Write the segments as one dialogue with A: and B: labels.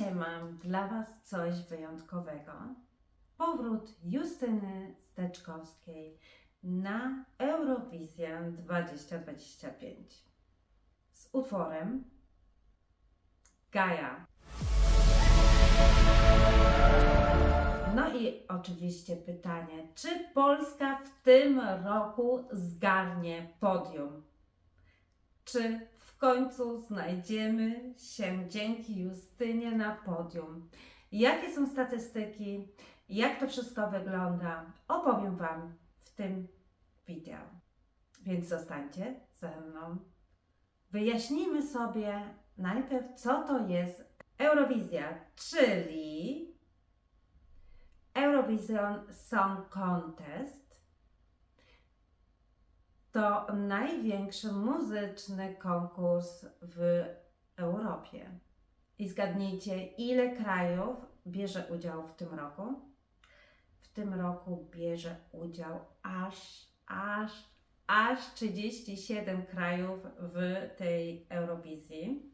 A: Dzisiaj mam dla Was coś wyjątkowego. Powrót Justyny Steczkowskiej na Eurowizję 2025 z utworem Gaja. No i oczywiście pytanie, czy Polska w tym roku zgarnie podium? Czy końcu znajdziemy się dzięki Justynie na podium? Jakie są statystyki? Jak to wszystko wygląda? Opowiem Wam w tym wideo. Więc zostańcie ze mną. Wyjaśnijmy sobie najpierw, co to jest Eurowizja, czyli Eurovision Song Contest to największy muzyczny konkurs w Europie. I zgadnijcie, ile krajów bierze udział w tym roku? W tym roku bierze udział aż, aż, aż 37 krajów w tej Eurowizji.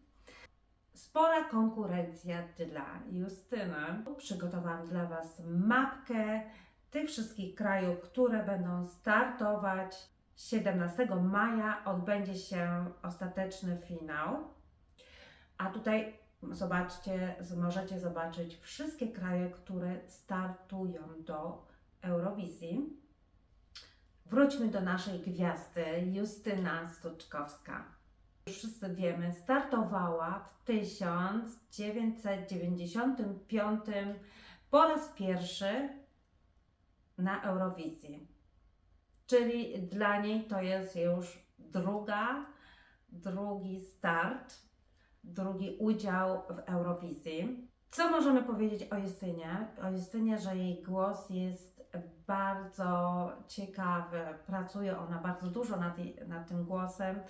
A: Spora konkurencja dla Justyny. Przygotowałam dla Was mapkę tych wszystkich krajów, które będą startować 17 maja odbędzie się ostateczny finał. A tutaj zobaczcie, możecie zobaczyć wszystkie kraje, które startują do Eurowizji. Wróćmy do naszej gwiazdy, Justyna Stuczkowska. Wszyscy wiemy, startowała w 1995 po raz pierwszy na Eurowizji. Czyli dla niej to jest już druga, drugi start, drugi udział w Eurowizji. Co możemy powiedzieć o Justynie? O Justynie, że jej głos jest bardzo ciekawy, pracuje ona bardzo dużo nad, nad tym głosem.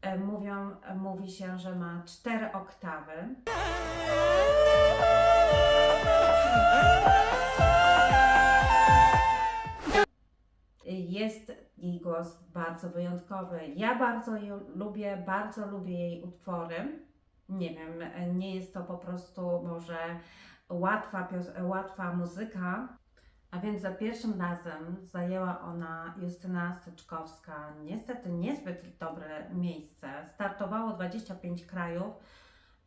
A: E, Mówią, mówi się, że ma cztery oktawy. Jej głos bardzo wyjątkowy. Ja bardzo ją lubię, bardzo lubię jej utwory. Nie wiem, nie jest to po prostu może łatwa, łatwa muzyka. A więc za pierwszym razem zajęła ona Justyna Styczkowska niestety niezbyt dobre miejsce. Startowało 25 krajów.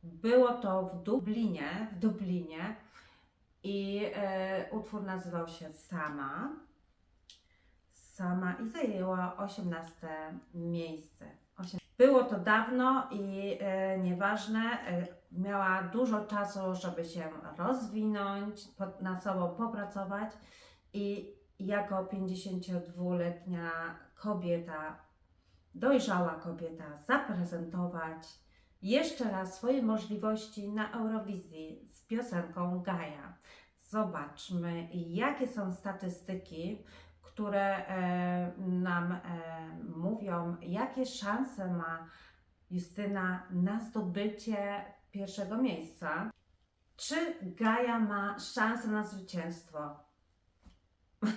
A: Było to w Dublinie, w Dublinie i e, utwór nazywał się Sama sama i zajęła 18 miejsce. Było to dawno i e, nieważne, e, miała dużo czasu, żeby się rozwinąć, nad sobą popracować i jako 52-letnia kobieta, dojrzała kobieta, zaprezentować jeszcze raz swoje możliwości na Eurowizji z piosenką Gaja. Zobaczmy, jakie są statystyki które e, nam e, mówią, jakie szanse ma Justyna na zdobycie pierwszego miejsca. Czy Gaja ma szansę na zwycięstwo?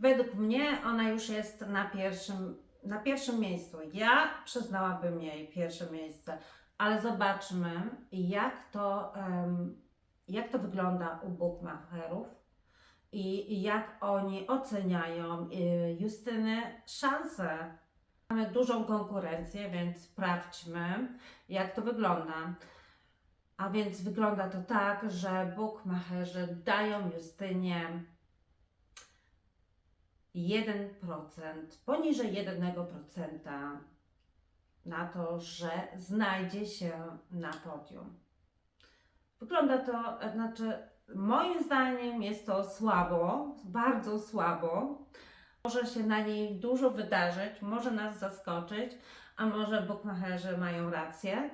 A: Według mnie ona już jest na pierwszym, na pierwszym miejscu. Ja przyznałabym jej pierwsze miejsce, ale zobaczmy, jak to, jak to wygląda u bookmacherów i jak oni oceniają y, Justyny szanse. Mamy dużą konkurencję, więc sprawdźmy, jak to wygląda. A więc wygląda to tak, że bookmacherzy dają Justynie 1%, poniżej 1% na to, że znajdzie się na podium. Wygląda to, znaczy, moim zdaniem jest to słabo, bardzo słabo. Może się na niej dużo wydarzyć, może nas zaskoczyć, a może bookmacherzy mają rację.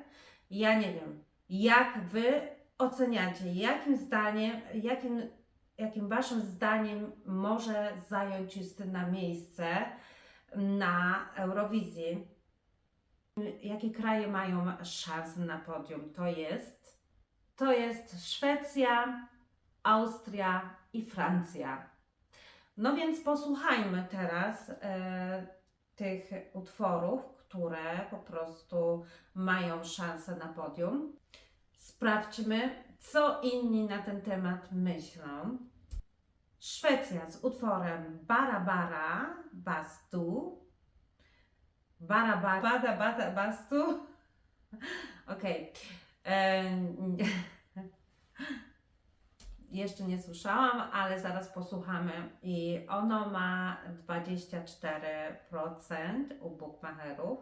A: Ja nie wiem. Jak wy oceniacie, jakim zdaniem, jakim, jakim waszym zdaniem może zająć Justyna miejsce na Eurowizji? Jakie kraje mają szansę na podium? To jest to jest Szwecja, Austria i Francja. No więc posłuchajmy teraz e, tych utworów, które po prostu mają szansę na podium. Sprawdźmy, co inni na ten temat myślą. Szwecja z utworem Bara Bara Bastu. Bara Bara Bada Bada Bastu. Okej. Em, Jeszcze nie słyszałam, ale zaraz posłuchamy. I ono ma 24% u bookmacherów.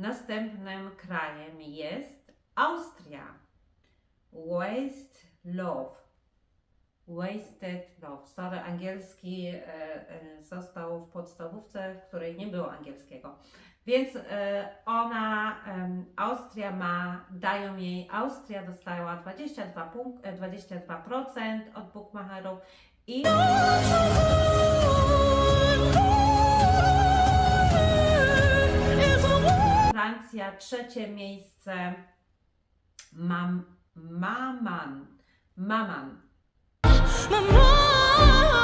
A: Następnym krajem jest Austria. Waste Love. Wasted Love. Sorry, angielski e, e, został w podstawówce, w której nie było angielskiego. Więc e, ona, Austria ma, dają jej, Austria dostała 22, punk- e, 22% od bookmacherów i Francja trzecie miejsce Mam, Maman. Maman.
B: Mama,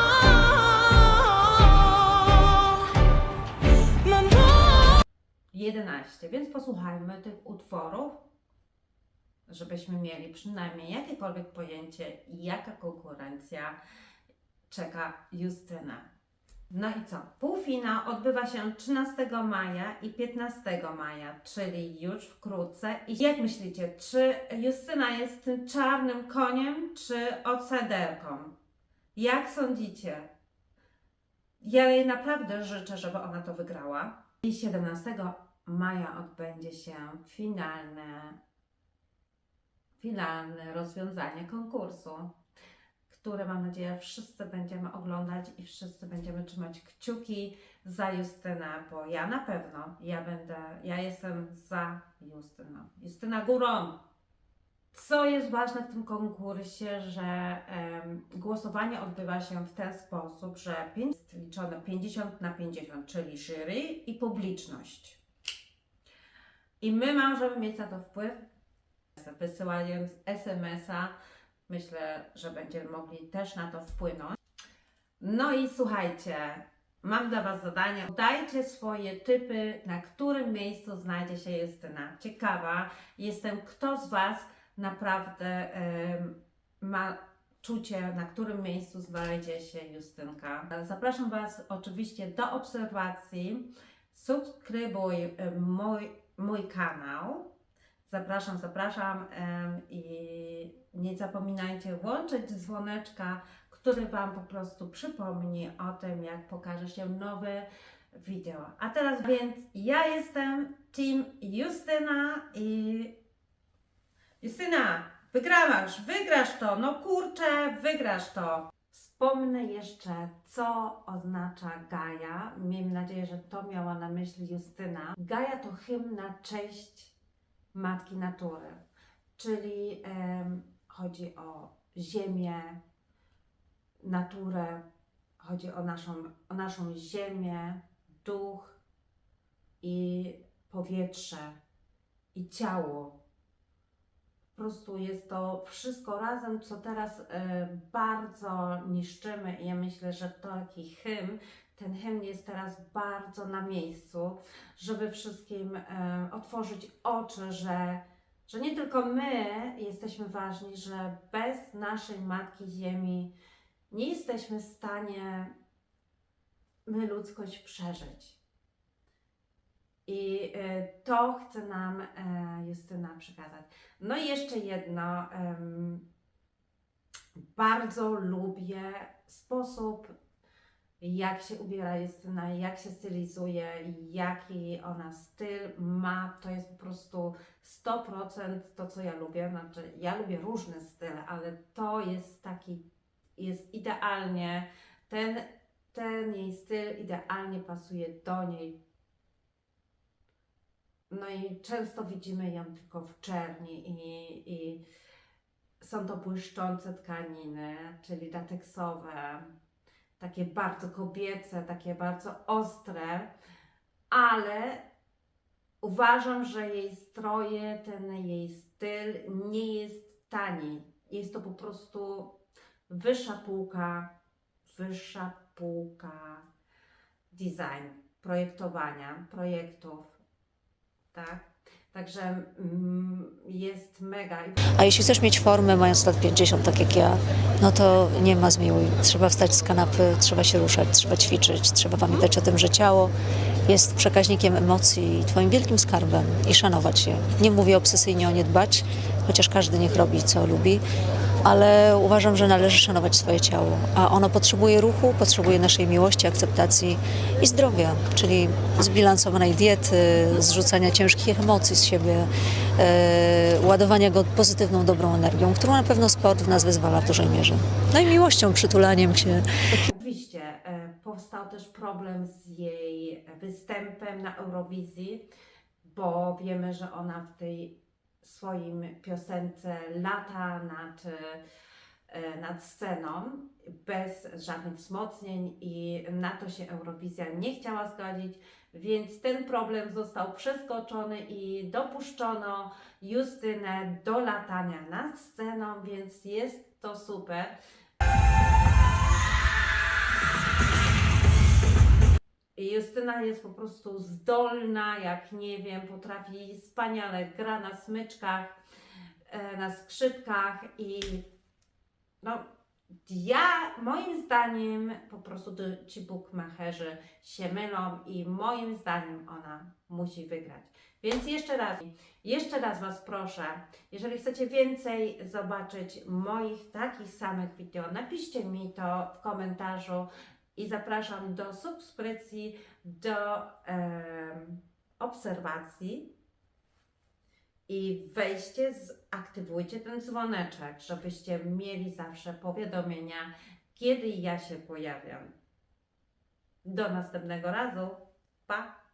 A: 11. Więc posłuchajmy tych utworów, żebyśmy mieli przynajmniej jakiekolwiek pojęcie, jaka konkurencja czeka Justynę. No i co? Półfinał odbywa się 13 maja i 15 maja, czyli już wkrótce. I jak myślicie, czy Justyna jest tym czarnym koniem, czy outsiderką? Jak sądzicie? Ja jej naprawdę życzę, żeby ona to wygrała. I 17 maja odbędzie się finalne, finalne rozwiązanie konkursu, które mam nadzieję wszyscy będziemy oglądać i wszyscy będziemy trzymać kciuki za Justynę, bo ja na pewno, ja będę, ja jestem za Justyną. Justyna górą! Co jest ważne w tym konkursie, że em, głosowanie odbywa się w ten sposób, że pięć- jest liczone 50 na 50, czyli jury i publiczność. I my możemy mieć na to wpływ wysyłając SMS-a. Myślę, że będziemy mogli też na to wpłynąć. No i słuchajcie, mam dla Was zadanie. Dajcie swoje typy, na którym miejscu znajdzie się Justyna. Ciekawa jestem, kto z Was naprawdę em, ma czucie, na którym miejscu znajdzie się Justynka. Zapraszam Was oczywiście do obserwacji. Subskrybuj mój, mój kanał. Zapraszam, zapraszam i nie zapominajcie włączyć dzwoneczka, który Wam po prostu przypomni o tym, jak pokaże się nowe wideo. A teraz więc ja jestem Team Justyna i Justyna, wygrasz, wygrasz to, no kurczę, wygrasz to. Wspomnę jeszcze, co oznacza Gaja. Miejmy nadzieję, że to miała na myśli Justyna. Gaja to hymn na cześć Matki Natury, czyli em, chodzi o ziemię, naturę, chodzi o naszą, o naszą ziemię, duch i powietrze i ciało. Po prostu jest to wszystko razem, co teraz e, bardzo niszczymy i ja myślę, że taki hymn, ten hymn jest teraz bardzo na miejscu, żeby wszystkim e, otworzyć oczy, że, że nie tylko my jesteśmy ważni, że bez naszej Matki Ziemi nie jesteśmy w stanie my ludzkość przeżyć. I e, to chce nam e, Justyna przekazać. No i jeszcze jedno. bardzo lubię sposób, jak się ubiera Justyna, jak się stylizuje, jaki ona styl ma. To jest po prostu 100% to, co ja lubię. Znaczy, ja lubię różne style, ale to jest taki, jest idealnie, ten, ten jej styl idealnie pasuje do niej. No i często widzimy ją tylko w czerni i, i są to błyszczące tkaniny, czyli lateksowe, takie bardzo kobiece, takie bardzo ostre, ale uważam, że jej stroje, ten jej styl nie jest tani. Jest to po prostu wyższa półka, wyższa półka design. projektowania, projektów, tak? Także mm, jest mega.
B: A jeśli chcesz mieć formę mając lat 50, tak jak ja, no to nie ma zmiłuj. Trzeba wstać z kanapy, trzeba się ruszać, trzeba ćwiczyć, trzeba pamiętać o tym, że ciało jest przekaźnikiem emocji i twoim wielkim skarbem i szanować je. Nie mówię obsesyjnie o nie dbać, chociaż każdy niech robi co lubi, ale uważam, że należy szanować swoje ciało, a ono potrzebuje ruchu, potrzebuje naszej miłości, akceptacji i zdrowia, czyli zbilansowanej diety, zrzucania ciężkich emocji z siebie, e, ładowania go pozytywną, dobrą energią, którą na pewno sport w nas wyzwala w dużej mierze. No i miłością, przytulaniem się.
A: Oczywiście e, powstał też problem z jej występem na Eurowizji, bo wiemy, że ona w tej swoim piosence lata nad, e, nad sceną bez żadnych wzmocnień i na to się Eurowizja nie chciała zgodzić, więc ten problem został przeskoczony i dopuszczono Justynę do latania nad sceną, więc jest to super. Justyna jest po prostu zdolna, jak nie wiem, potrafi wspaniale gra na smyczkach, e, na skrzypkach i no ja, moim zdaniem, po prostu ci bookmacherzy się mylą i moim zdaniem ona musi wygrać. Więc jeszcze raz, jeszcze raz Was proszę, jeżeli chcecie więcej zobaczyć moich takich samych wideo, napiszcie mi to w komentarzu i zapraszam do subskrypcji, do em, obserwacji i wejście, aktywujcie ten dzwoneczek, żebyście mieli zawsze powiadomienia, kiedy ja się pojawiam. Do następnego razu. Pa!